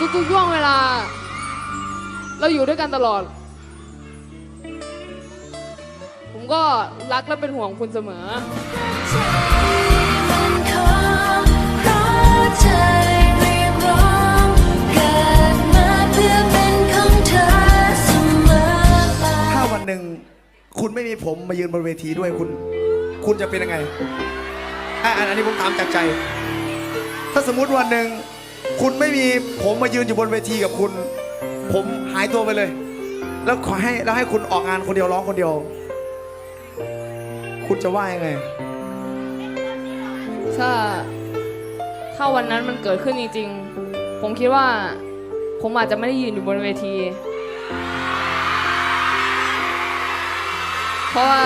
ทุกๆช่วงเวลา เราอยู่ด้วยกันตลอด ผมก็รักและเป็นห่วงคุณเสมอ ถ้าวันหนึ่งคุณไม่มีผมมายืนบนเวทีด้วยคุณ คุณจะเป็นยังไงอะอันอันนี้ผมถามจากใจ ถ้าสมมุติวันหนึ่ง คุณไม่มีผมมายืนอยู่บนเวทีกับคุณ ผมหายตัวไปเลย แล้วขอให้แล้วให้คุณออกงานคนเดียวร้องคนเดียว คุณจะว่ายังไง ถ้าถ้าวันนั้นมันเกิดขึ้นจริงๆ ผมคิดว่า ผมอาจจะไม่ได้ยืนอยู่บนเวที เพราะว่า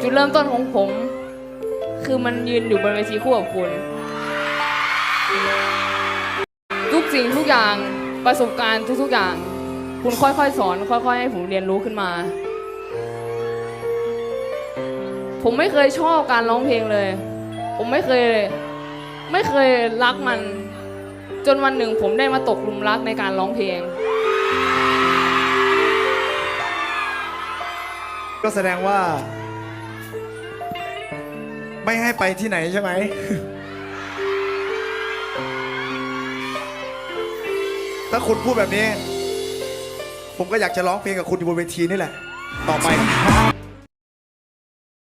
จุดเริ่มต้นของผม คือมันยืนอยู่บนเวทีคู่กับคุณ ทุกสิ่งทุกอย่างประสบการณ์ทุกๆอย่าง คุณค่อยๆสอน ค่อยๆ ให้ผมเรียนรู้ขึ้นมา ผมไม่เคยชอบการร้องเพลงเลย ผมไม่เคย ไม่เคยรักมัน จนวันหนึ่งผมได้มาตกหลุมรักในการร้องเพลง ก็แสดงว่า ไม่ให้ไปที่ไหนใช่ไหม ถ้าคุณพูดแบบนี้ ผมก็อยากจะร้องเพลงกับคุณอยู่บนเวทีนี่แหละ ต่อไป